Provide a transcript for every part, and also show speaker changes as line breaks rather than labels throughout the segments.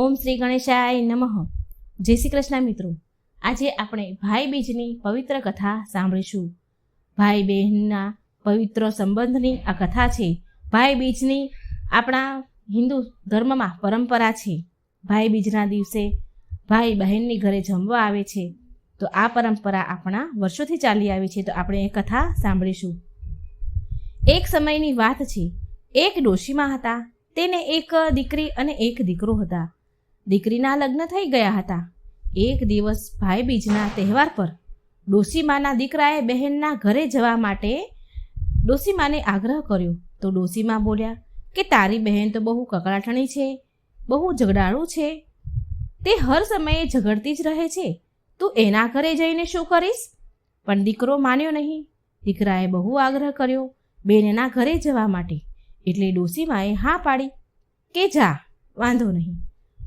ઓમ શ્રી ગણેશાય નમઃ. જય શ્રી કૃષ્ણ મિત્રો. આજે આપણે ભાઈ બીજની પવિત્ર કથા સાંભળીશું. ભાઈ બહેનના પવિત્ર સંબંધની આ કથા છે. ભાઈ બીજની આપણા હિન્દુ ધર્મમાં પરંપરા છે. ભાઈ બીજના દિવસે ભાઈ બહેનની ઘરે જમવા આવે છે. તો આ પરંપરા આપણા વર્ષોથી ચાલી આવી છે. તો આપણે એ કથા સાંભળીશું. એક સમયની વાત છે. એક ડોશીમાં હતા. તેને એક દીકરી અને એક દીકરો હતા. દીકરીના લગ્ન થઈ ગયા હતા. એક દિવસ ભાઈબીજના તહેવાર પર ડોસીમાના દીકરાએ બહેનના ઘરે જવા માટે ડોસીમાને આગ્રહ કર્યો. તો ડોસીમા બોલ્યા કે તારી બહેન તો બહુ કકડાટણી છે, બહુ ઝઘડાળું છે. તે હર સમયે ઝઘડતી જ રહે છે. તું એના ઘરે જઈને શું કરીશ? પણ દીકરો માન્યો નહીં. દીકરાએ બહુ આગ્રહ કર્યો બેનના ઘરે જવા માટે. એટલે ડોસીમાએ હા પાડી કે જા, વાંધો નહીં.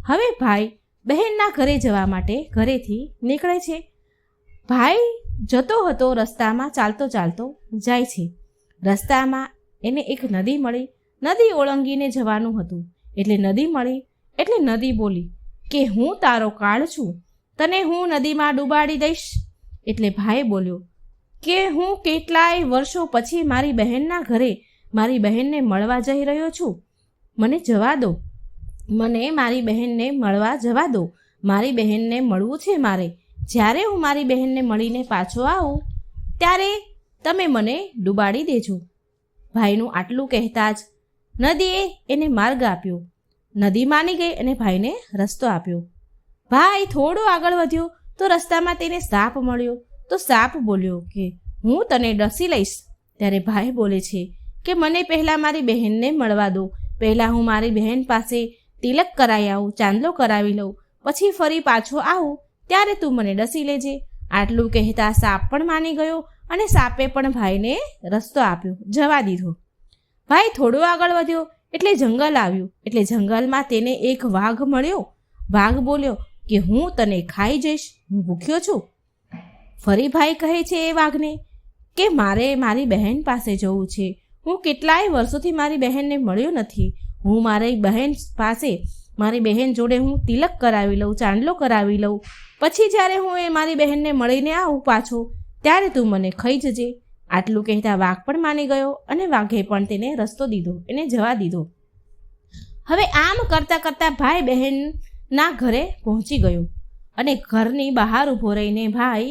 હવે ભાઈ બહેનના ઘરે જવા માટે ઘરેથી નીકળે છે. ભાઈ જતો હતો રસ્તામાં ચાલતો ચાલતો જાય છે. રસ્તામાં એને એક નદી મળી. નદી ઓળંગીને જવાનું હતું. એટલે નદી મળી, એટલે નદી બોલી કે હું તારો કાળ છું. તને હું નદીમાં ડૂબાડી દઈશ. એટલે ભાઈ બોલ્યો કે હું કેટલાય વર્ષો પછી મારી બહેનના ઘરે મારી બહેનને મળવા જઈ રહ્યો છું. મને જવા દો. મને મારી બહેનને મળવા જવા દો. મારી બહેનને મળવું છે મારે. જ્યારે હું મારી બહેનને મળીને પાછો આવું, ત્યારે તમે મને ડૂબાડી દેજો. ભાઈનું આટલું કહેતા જ નદીએ એને માર્ગ આપ્યો. નદી માની ગઈ અને ભાઈને રસ્તો આપ્યો. ભાઈ થોડો આગળ વધ્યો તો રસ્તામાં તેને સાપ મળ્યો. તો સાપ બોલ્યો કે, હું તને ડસી લઈશ. ત્યારે ભાઈ બોલે છે કે, મને પહેલાં મારી બહેનને મળવા દો. પહેલાં હું મારી બહેન પાસે તિલક કરાવી આવું, ચાંદલો કરાવી લઉં. પછી ફરી પાછો આવું, ત્યારે તું મને ડસી લેજે. આટલું કહેતા સાપ પણ માની ગયો અને સાપે પણ ભાઈને રસ્તો આપ્યો. જવા દીધો. ભાઈ થોડો આગળ વધ્યો એટલે જંગલ આવ્યું. એટલે જંગલમાં તેને એક વાઘ મળ્યો. વાઘ બોલ્યો કે હું તને ખાઈ જઈશ. હું ભૂખ્યો છું. ફરી ભાઈ કહે છે એ વાઘને કે મારે મારી બહેન પાસે જવું છે. હું કેટલાય વર્ષોથી મારી બહેનને મળ્યો નથી. હું મારી બહેન પાસે, મારી બહેન જોડે હું તિલક કરાવી લઉં, ચાંદલો કરાવી લઉં. પછી જ્યારે હું એ મારી બહેનને મળીને આવું પાછો, ત્યારે તું મને ખાઈ જજે. આટલું કહેતા વાઘ પણ માની ગયો અને વાઘે પણ તેને રસ્તો દીધો, એને જવા દીધો. હવે આમ કરતાં કરતાં ભાઈ બહેનના ઘરે પહોંચી ગયો અને ઘરની બહાર ઊભો રહીને ભાઈ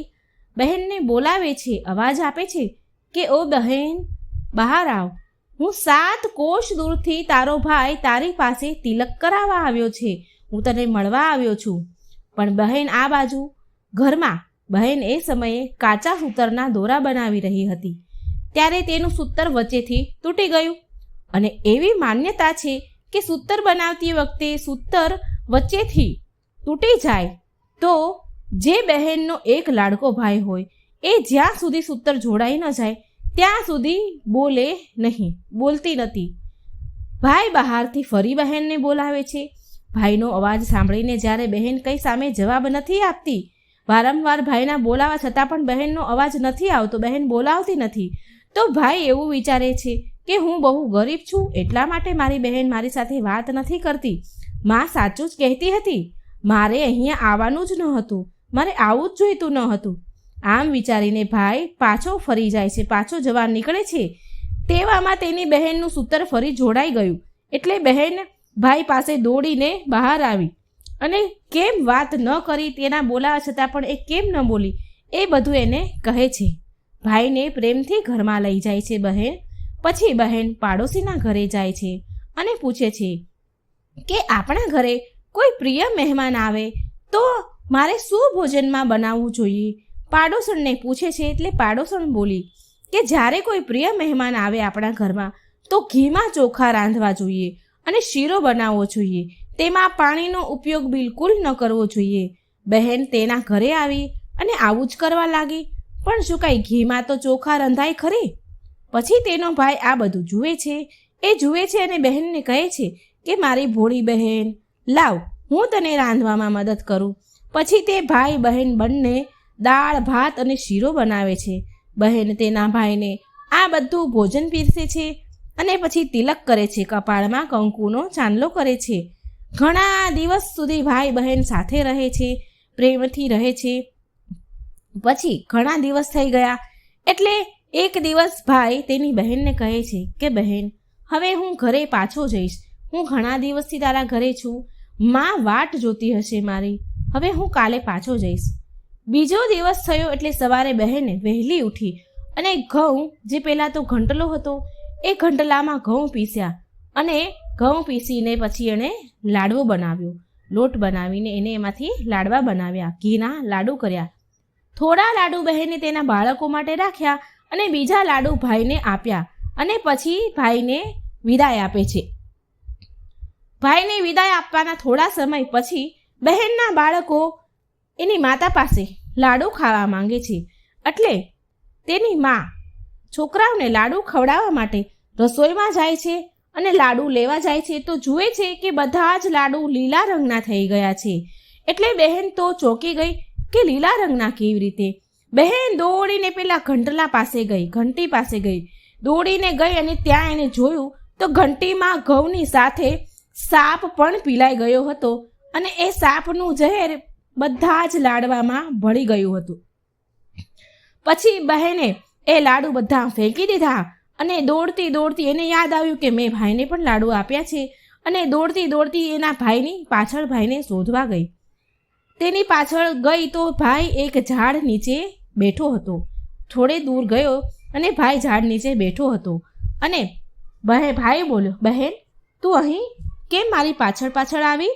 બહેનને બોલાવે છે, અવાજ આપે છે કે, ઓ બહેન, બહાર આવ. હું સાત કોષ દૂરથી તારો ભાઈ તારી પાસે તિલક કરાવવા આવ્યો છે. હું તને મળવા આવ્યો છું. પણ બહેન આ બાજુ, ઘરમાં, બહેન એ સમયે કાચા સૂતરના દોરા બનાવી રહી હતી. ત્યારે તેનું સૂતર વચ્ચેથી તૂટી ગયું. અને એવી માન્યતા છે કે સૂતર બનાવતી વખતે સૂતર વચ્ચેથી તૂટી જાય તો જે બહેનનો એક લાડકો ભાઈ હોય, એ જ્યાં સુધી સૂતર જોડાઈ ન જાય ત્યાં સુધી બોલે નહીં, બોલતી નથી. ભાઈ બહારથી ફરી બહેનને બોલાવે છે. ભાઈનો અવાજ સાંભળીને જ્યારે બહેન કંઈ સામે જવાબ નથી આપતી, વારંવાર ભાઈના બોલાવા છતાં પણ બહેનનો અવાજ નથી આવતો, બહેન બોલાવતી નથી. તો ભાઈ એવું વિચારે છે કે હું બહુ ગરીબ છું, એટલા માટે મારી બહેન મારી સાથે વાત નથી કરતી. માં સાચું જ કહેતી હતી, મારે અહીંયા આવવાનું જ ન હતું, મારે આવું જ જોઈતું ન હતું. આમ વિચારીને ભાઈ પાછો ફરી જાય છે, પાછો જવા નીકળે છે. તેવામાં તેની બહેનનું સૂતર ફરી જોડાઈ ગયું. એટલે બહેન ભાઈ પાસે દોડીને બહાર આવી. અને કેમ વાત ન કરી તેના બોલાવા છતાં પણ એ કેમ ન બોલી, એ બધું એને કહે છે. ભાઈને પ્રેમથી ઘરમાં લઈ જાય છે બહેન. પછી બહેન પાડોશીના ઘરે જાય છે અને પૂછે છે કે આપણા ઘરે કોઈ પ્રિય મહેમાન આવે તો મારે શું ભોજનમાં બનાવવું જોઈએ? પાડોશણને પૂછે છે એટલે પાડોશણ બોલી કે જ્યારે કોઈ પ્રિય મહેમાન આવે આપણા ઘરમાં, તો ઘીમાં ચોખા રાંધવા જોઈએ અને શીરો બનાવવો જોઈએ. તેમાં પાણીનો ઉપયોગ બિલકુલ ન કરવો જોઈએ. બહેન તેના ઘરે આવી અને આવું જ કરવા લાગી, પણ શું કાંઈ ઘીમાં તો ચોખા રંધાય ખરી? પછી તેનો ભાઈ આ બધું જુએ છે. એ જુએ છે અને બહેનને કહે છે કે, મારી ભોળી બહેન, લાવ, હું તને રાંધવામાં મદદ કરું. પછી તે ભાઈ બહેન બંને દાળ, ભાત અને શીરો બનાવે છે. બહેન તેના ભાઈને આ બધું ભોજન પીરસે છે અને પછી તિલક કરે છે. કપાળમાં કંકુનો ચાંદલો કરે છે. ઘણા દિવસ સુધી ભાઈ બહેન સાથે રહે છે, પ્રેમથી રહે છે. પછી ઘણા દિવસ થઈ ગયા એટલે એક દિવસ ભાઈ તેની બહેનને કહે છે કે, બહેન, હવે હું ઘરે પાછો જઈશ. હું ઘણા દિવસથી તારા ઘરે છું. માં વાટ જોતી હશે મારી. હવે હું કાલે પાછો જઈશ. બીજો દિવસ થયો એટલે સવારે બહેને વહેલી ઉઠી અને ઘઉં જે પહેલાં તો ઘંટલો હતો, એ ઘંટલામાં ઘઉં પીસ્યા અને ઘઉં પીસીને પછી એણે લાડવો બનાવ્યો. લોટ બનાવીને એને એમાંથી લાડવા બનાવ્યા, ઘીના લાડુ કર્યા. થોડા લાડુ બહેને તેના બાળકો માટે રાખ્યા અને બીજા લાડુ ભાઈને આપ્યા અને પછી ભાઈને વિદાય આપે છે. ભાઈને વિદાય આપવાના થોડા સમય પછી બહેનના બાળકો એની માતા પાસે લાડુ ખાવા માંગે છે. એટલે તેની મા છોકરાઓને લાડુ ખવડાવવા માટે રસોઈમાં જાય છે અને લાડુ લેવા જાય છે તો જુએ છે કે બધા જ લાડુ લીલા રંગના થઈ ગયા છે. એટલે બહેન તો ચોંકી ગઈ કે લીલા રંગના કેવી રીતે? બહેન દોડીને પેલા ઘંટલા પાસે ગઈ, ઘંટી પાસે ગઈ. દોડીને ગઈ અને ત્યાં એને જોયું તો ઘંટીમાં ઘઉંની સાથે સાપ પણ પીલાઈ ગયો હતો અને એ સાપનું ઝેર બધા જ લાડવામાં ભળી ગયું હતું. પછી બહેને એ લાડુ બધા ફેંકી દીધા અને દોડતી દોડતી એને યાદ આવ્યું કે મેં ભાઈને પણ લાડુ આપ્યા છે અને દોડતી દોડતી એના ભાઈની પાછળ ભાઈને શોધવા ગઈ. તેની પાછળ ગઈ તો ભાઈ એક ઝાડ નીચે બેઠો હતો. થોડે દૂર ગયો અને ભાઈ ઝાડ નીચે બેઠો હતો અને ભાઈ બોલ્યો, બહેન, તું અહીં કેમ મારી પાછળ પાછળ આવી?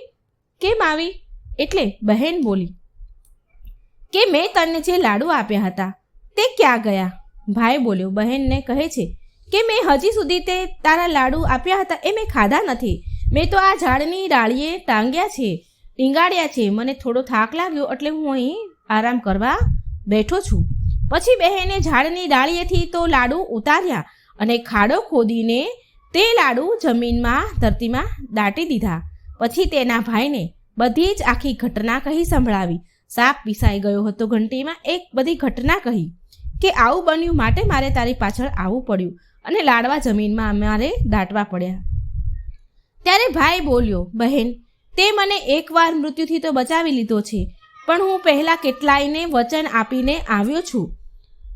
કેમ આવી? એટલે બહેન બોલી, કે મેં તને જે લાડુ આપ્યા હતા, તે ક્યાં ગયા? ભાઈ બોલ્યો, બહેનને કહે છે કે મેં હજી સુધી તે તારા લાડુ આપ્યા હતા એ મેં ખાધા નથી. મેં તો આ ઝાડની ડાળીએ ટાંગ્યા છે, ટીંગાડ્યા છે. મને થોડો થાક લાગ્યો એટલે હું અહીં આરામ કરવા બેઠો છું. પછી બહેને ઝાડની ડાળીએથી તો લાડુ ઉતાર્યા અને ખાડો ખોદીને તે લાડુ જમીનમાં ધરતીમાં દાટી દીધા. પછી તેના ભાઈને બધી જ આખી ઘટના કહી સંભળાવી. સાપ પીસાઈ ગયો હતો ઘંટીમાં, એક બધી ઘટના કહી કે આવું બન્યું માટે મારે તારી પાછળ આવવું પડ્યું અને લાડવા જમીનમાં અમારે દાટવા પડ્યા. ત્યારે ભાઈ બોલ્યો, બહેન, તે મને એકવાર મૃત્યુથી તો બચાવી લીધો છે, પણ હું પહેલાં કેટલાયને વચન આપીને આવ્યો છું.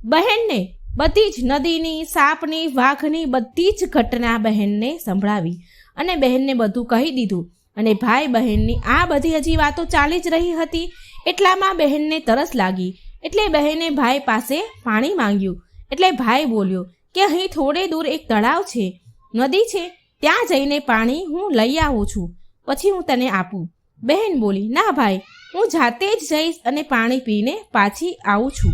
બહેનને બધી જ નદીની, સાપની, વાઘની બધી જ ઘટના બહેનને સંભળાવી અને બહેનને બધું કહી દીધું. અને ભાઈ બહેનની આ બધી હજી વાતો ચાલી જ રહી હતી. એટલામાં બહેનને તરસ લાગી. એટલે બહેને ભાઈ પાસે પાણી માંગ્યું. એટલે ભાઈ બોલ્યો, કે અહીં થોડે દૂર એક તળાવ છે. નદી છે. ત્યાં જઈને પાણી હું લઈ આવું છું. પછી હું તને આપું. બહેન બોલી, ના ભાઈ, હું જાતે જ જઈશ અને પાણી પીને પાછી આવું છું.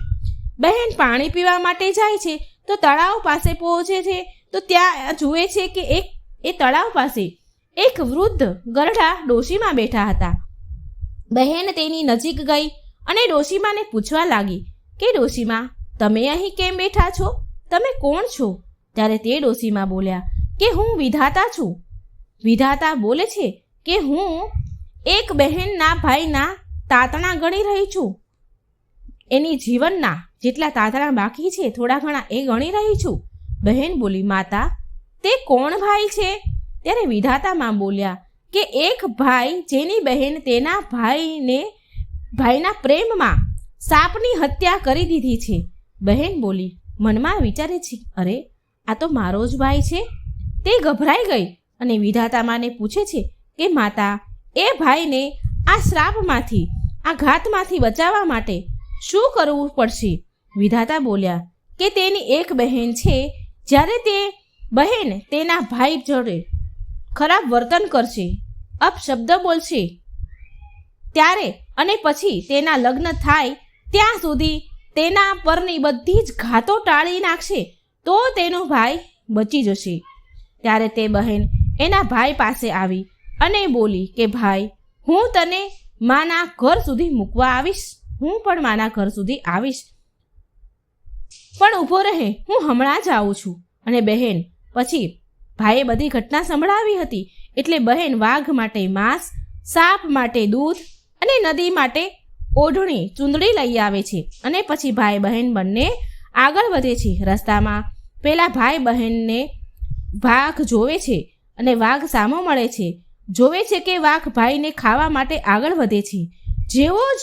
બહેન પાણી પીવા માટે જાય છે, તો તળાવ પાસે પહોંચે છે, તો ત્યાં જુએ છે કે એક, એ તળાવ પાસે એક વૃદ્ધ ગરડા ડોશીમાં બેઠા હતા. બહેન તેની નજીક ગઈ અને ડોશીમાને પૂછવા લાગી કે, ડોશીમા, તમે અહીં કેમ બેઠા છો? તમે કોણ છો? ત્યારે તે ડોશીમાં બોલ્યા કે, હું વિધાતા છું. વિધાતા બોલે છે કે, હું એક બહેનના ભાઈના તાતણા ગણી રહી છું. એની જીવનના જેટલા તાતણા બાકી છે, થોડા ઘણા એ ગણી રહી છું. બહેન બોલી, માતા, તે કોણ ભાઈ છે? ત્યારે વિધાતામાં બોલ્યા કે એક ભાઈ જેની બહેન તેના ભાઈને, ભાઈના પ્રેમમાં સાપની હત્યા કરી દીધી છે. બહેન બોલી, મનમાં વિચારે છે, અરે, આ તો મારો જ ભાઈ છે. તે ગભરાઈ ગઈ અને વિધાતા માને પૂછે છે કે, માતા, એ ભાઈને આ શ્રાપમાંથી, આ ઘાતમાંથી બચાવવા માટે શું કરવું પડશે? વિધાતા બોલ્યા, કે તેની એક બહેન છે, જ્યારે તે બહેન તેના ભાઈ જોડે ખરાબ વર્તન કરશે, અપશબ્દ બોલશે. ત્યારે અને પછી તેના લગ્ન થાય, ત્યાં સુધી તેના પરની બધી જ ઘાતો ટાળી નાખશે, તો તેનો ભાઈ બચી જશે. ત્યારે તે બહેન એના ભાઈ પાસે આવી અને બોલી કે, ભાઈ, હું તને માના ઘર સુધી મૂકવા આવીશ, હું પણ માના ઘર સુધી આવીશ. પણ ઊભો રહે, હું હમણાં જ આવું છું. અને બહેન, પછી ભાઈએ બધી ઘટના સંભળાવી હતી. એટલે બહેન વાઘ માટે માંસ, સાપ માટે દૂધ અને નદી માટે ઓઢણી ચૂંદડી લઈ આવે છે અને પછી ભાઈ બહેન બંને આગળ વધે છે રસ્તામાં. પહેલાં ભાઈ બહેનને વાઘ જોવે છે અને વાઘ સામો મળે છે. જોવે છે કે વાઘ ભાઈને ખાવા માટે આગળ વધે છે. જેવો જ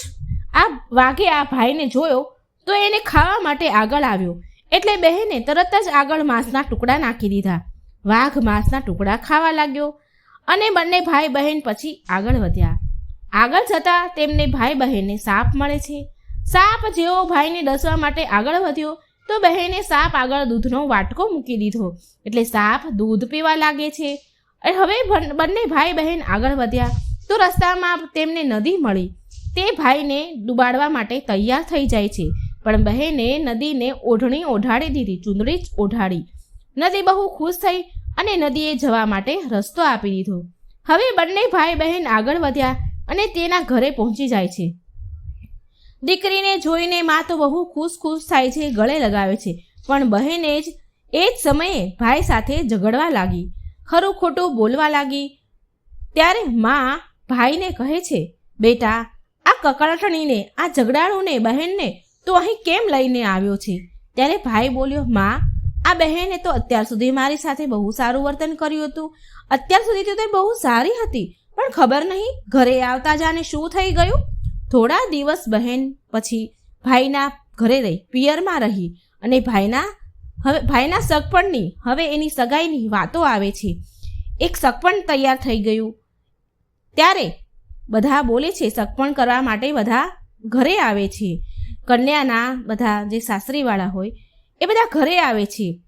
આ વાઘે આ ભાઈને જોયો તો એને ખાવા માટે આગળ આવ્યો. એટલે બહેને તરત જ આગળ માંસના ટુકડા નાખી દીધા. વાઘ માંસના ટુકડા ખાવા લાગ્યો અને બંને ભાઈ બહેન પછી આગળ વધ્યા. આગળ જતાં તેમને ભાઈ બહેનને સાપ મળે છે. સાપ જેવો ભાઈને ડસવા માટે આગળ વધ્યો તો બહેને સાપ આગળ દૂધનો વાટકો મૂકી દીધો. એટલે સાપ દૂધ પીવા લાગે છે. હવે બંને ભાઈ બહેન આગળ વધ્યા તો રસ્તામાં તેમને નદી મળી. તે ભાઈને ડુબાડવા માટે તૈયાર થઈ જાય છે. પણ બહેને નદીને ઓઢણી ઓઢાડી દીધી, ચૂંદડી જ ઓઢાડી. નદી બહુ ખુશ થઈ અને નદીએ જવા માટે રસ્તો આપી દીધો. હવે બંને ભાઈ બહેન આગળ વધ્યા અને તેના ઘરે પહોંચી જાય છે. દીકરીને જોઈને મા તો બહુ ખુશ ખુશ થાય છે, ગળે લગાવે છે, પણ બહેને જ એ જ સમયે ભાઈ સાથે ઝઘડવા લાગી. ખરું ખોટું બોલવા લાગી. ત્યારે મા ભાઈને કહે છે, બેટા, આ કકળાટણીને, આ ઝઘડાળુને બહેનને તો અહીં કેમ લઈને આવ્યો છે? ત્યારે ભાઈ બોલ્યો, માં આ બહેને તો અત્યાર સુધી મારી સાથે બહુ સારું વર્તન કર્યું હતું. અત્યાર સુધી તો તે બહુ સારી હતી, પણ ખબર નહીં ઘરે આવતા જાને શું થઈ ગયું? થોડા દિવસ બહેન પછી ભાઈના ઘરે રહી, પિયરમાં રહી અને ભાઈના, હવે ભાઈના સગપણની હવે એની સગાઈની વાતો આવે છે. એક સગપણ તૈયાર થઈ ગયું. ત્યારે બધા બોલે છે સગપણ કરવા માટે બધા ઘરે આવે છે. કન્યાના બધા જે સાસરીવાળા હોય એ બધા ઘરે આવે છે.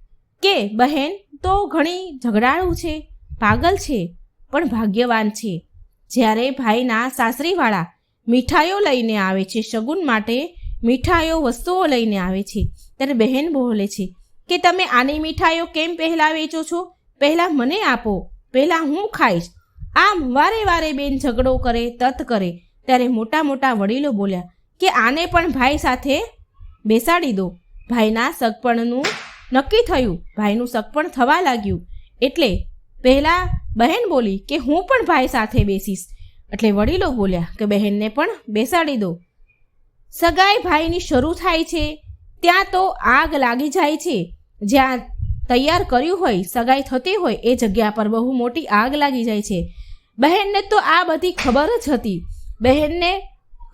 કે બહેન, તો ઘણી ઝઘડાળું છે, પાગલ છે, પણ ભાગ્યવાન છે. જ્યારે ભાઈના સાસરીવાળા મીઠાઈઓ લઈને આવે છે, શગુન માટે મીઠાઈઓ, વસ્તુઓ લઈને આવે છે, ત્યારે બહેન બોલે છે કે, તમે આની મીઠાઈઓ કેમ પહેલાં વેચો છો? પહેલાં મને આપો, પહેલાં હું ખાઈશ. આમ વારે વારે બેન ઝઘડો કરે, તત કરે, ત્યારે મોટા મોટા વડીલો બોલ્યા કે, આને પણ ભાઈ સાથે બેસાડી દો. ભાઈના સગપણનું નક્કી થયું. ભાઈનું સગપણ થવા લાગ્યું. એટલે પહેલાં બહેન બોલી કે હું પણ ભાઈ સાથે બેસીશ. એટલે વડીલો બોલ્યા કે બહેનને પણ બેસાડી દો. સગાઈ ભાઈની શરૂ થાય છે. ત્યાં તો આગ લાગી જાય છે. જ્યાં તૈયાર કર્યું હોય, સગાઈ થતી હોય, એ જગ્યા પર બહુ મોટી આગ લાગી જાય છે. બહેનને તો આ બધી ખબર જ હતી. બહેનને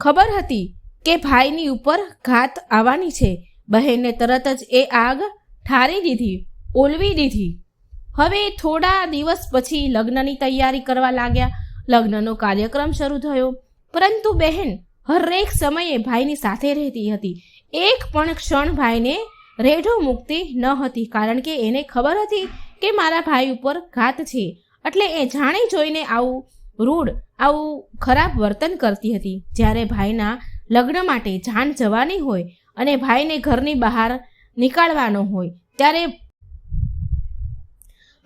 ખબર હતી કે ભાઈની ઉપર ઘાત આવવાની છે. બહેનને તરત જ એ આગ ઠારી દીધી, ઓલવી દીધી. હવે થોડા દિવસ પછી લગ્નની તૈયારી કરવા લાગ્યા. લગ્નનો કાર્યક્રમ શરૂ થયો. પરંતુ બહેન હરેક સમયે ભાઈની સાથે રહેતી હતી. એક પણ ક્ષણ ભાઈને રેઢો મૂકતી ન હતી, કારણ કે એને ખબર હતી કે મારા ભાઈ ઉપર ઘાત છે. એટલે એ જાણી જોઈને આવું રૂઢ, આવું ખરાબ વર્તન કરતી હતી. જ્યારે ભાઈના લગ્ન માટે જાન જવાની હોય અને ભાઈને ઘરની બહાર નીકાળવાનો હોય. ત્યારે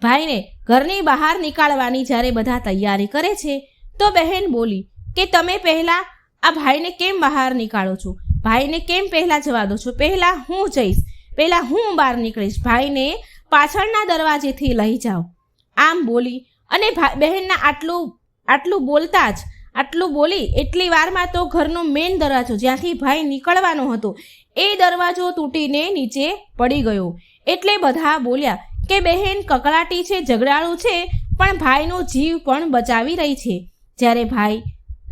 ભાઈને ઘરની બહાર નીકાળવાની જ્યારે બધા તૈયારી કરે છે, તો બહેન બોલી કે તમે પહેલાં આ ભાઈને કેમ બહાર નીકાળો છો? ભાઈને કેમ પહેલાં જવા દો છો? પહેલાં હું જઈશ, પહેલાં હું બહાર નીકળીશ. ભાઈને પાછળના દરવાજેથી લઈ જાઓ. આમ બોલી અને ભાઈ બહેનના આટલું આટલું બોલતા જ, આટલું બોલી એટલી વારમાં તો ઘરનો મેઇન દરવાજો જ્યાંથી ભાઈ નીકળવાનો હતો એ દરવાજો તૂટીને નીચે પડી ગયો. એટલે બધા બોલ્યા, કે બહેન કકળાટી છે, ઝઘડાળું છે, પણ ભાઈનો જીવ પણ બચાવી રહી છે. જ્યારે ભાઈ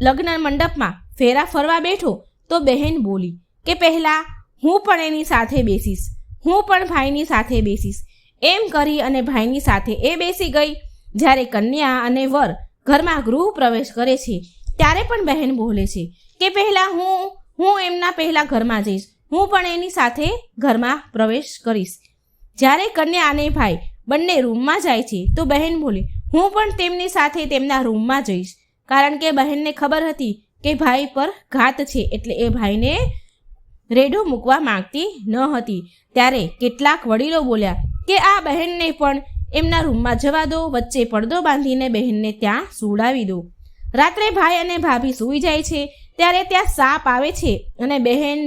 લગ્ન મંડપમાં ફેરા ફરવા બેઠો, તો બહેન બોલી, કે પહેલાં હું પણ એની સાથે બેસીશ, હું પણ ભાઈની સાથે બેસીશ. એમ કરી અને ભાઈની સાથે એ બેસી ગઈ. જ્યારે કન્યા અને વર ઘરમાં ગૃહ પ્રવેશ કરે છે, ત્યારે પણ બહેન બોલે છે, કે પહેલાં હું હું એમના પહેલાં ઘરમાં જઈશ હું પણ એની સાથે ઘરમાં પ્રવેશ કરીશ. જ્યારે કન્યા અને ભાઈ બંને રૂમમાં જાય છે, તો બહેન બોલી, હું પણ તેમની સાથે તેમના રૂમમાં જઈશ. કારણ કે બહેનને ખબર હતી કે ભાઈ પર ઘાત છે, એટલે એ ભાઈને રેડો મૂકવા માંગતી ન હતી. ત્યારે કેટલાક વડીલો બોલ્યા કે, આ બહેનને પણ એમના રૂમમાં જવા દો, વચ્ચે પડદો બાંધીને બહેનને ત્યાં સુવડાવી દો. રાત્રે ભાઈ અને ભાભી સૂઈ જાય છે, ત્યારે ત્યાં સાપ આવે છે અને બહેન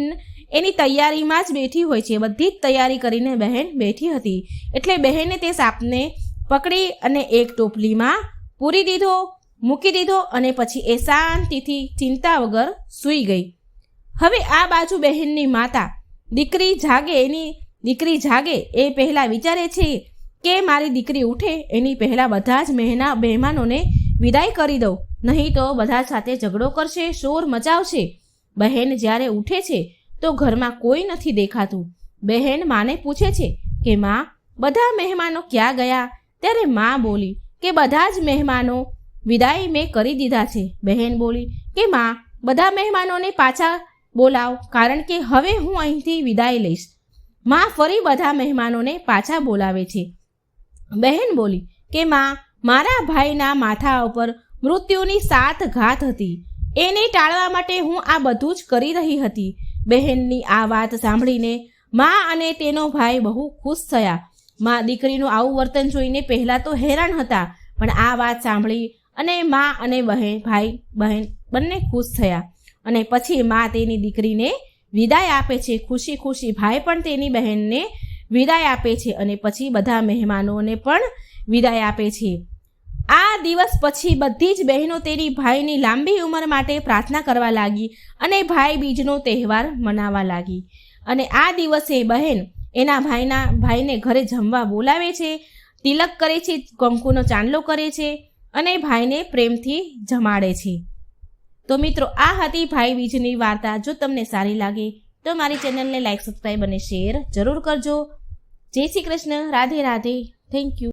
એની તૈયારીમાં જ બેઠી હોય છે. બધી જ તૈયારી કરીને બહેન બેઠી હતી. એટલે બહેને તે સાપને પકડી અને એક ટોપલીમાં પૂરી દીધો, મૂકી દીધો અને પછી એ શાંતિથી ચિંતા વગર સૂઈ ગઈ. હવે આ બાજુ બહેનની માતા દીકરી જાગે એની, દીકરી જાગે એ પહેલાં વિચારે છે કે મારી દીકરી ઉઠે, એની પહેલાં બધા જ મહેના, મહેમાનોને વિદાય કરી દઉં. નહીં તો બધા સાથે ઝઘડો કરશે, શોર મચાવશે. બહેન જ્યારે ઉઠે છે તો ઘરમાં કોઈ નથી દેખાતું. બહેન માને પૂછે છે કે, માં, બધા મહેમાનો ક્યાં ગયા? ત્યારે માં બોલી, કે બધા જ મહેમાનો વિદાય મેં કરી દીધા છે. બહેન બોલી, કે, માં, બધા મહેમાનોને પાછા બોલાવ, કારણ કે હવે હું અહીંથી વિદાય લઈશ. માં ફરી બધા મહેમાનોને પાછા બોલાવે છે. બહેન બોલી, કે, માં, મારા ભાઈના માથા ઉપર મૃત્યુની સાત ઘાત હતી. એને ટાળવા માટે હું આ બધું જ કરી રહી હતી. બહેનની આ વાત સાંભળીને મા અને તેનો ભાઈ બહુ ખુશ થયા. મા દીકરીનું આવું વર્તન જોઈને પહેલાં તો હેરાન હતા, પણ આ વાત સાંભળી અને મા અને બહેન, ભાઈ, બહેન બંને ખુશ થયા અને પછી મા તેની દીકરીને વિદાય આપે છે. ખુશી ખુશી ભાઈ પણ તેની બહેનને વિદાય આપે છે અને પછી બધા મહેમાનોને પણ વિદાય આપે છે. આ દિવસ પછી બધી જ બહેનો તેની ભાઈની લાંબી ઉંમર માટે પ્રાર્થના કરવા લાગી અને ભાઈ બીજનો તહેવાર મનાવવા લાગી. અને આ દિવસે બહેન એના ભાઈના ભાઈને ઘરે જમવા બોલાવે છે, તિલક કરે છે, કંકુનો ચાંદલો કરે છે અને ભાઈને પ્રેમથી જમાડે છે. તો મિત્રો, આ હતી ભાઈ બીજની વાર્તા. જો તમને સારી લાગે તો મારી ચેનલને લાઈક, સબસ્ક્રાઈબ અને શેર જરૂર કરજો. જય શ્રી કૃષ્ણ. રાધે રાધે. Thank you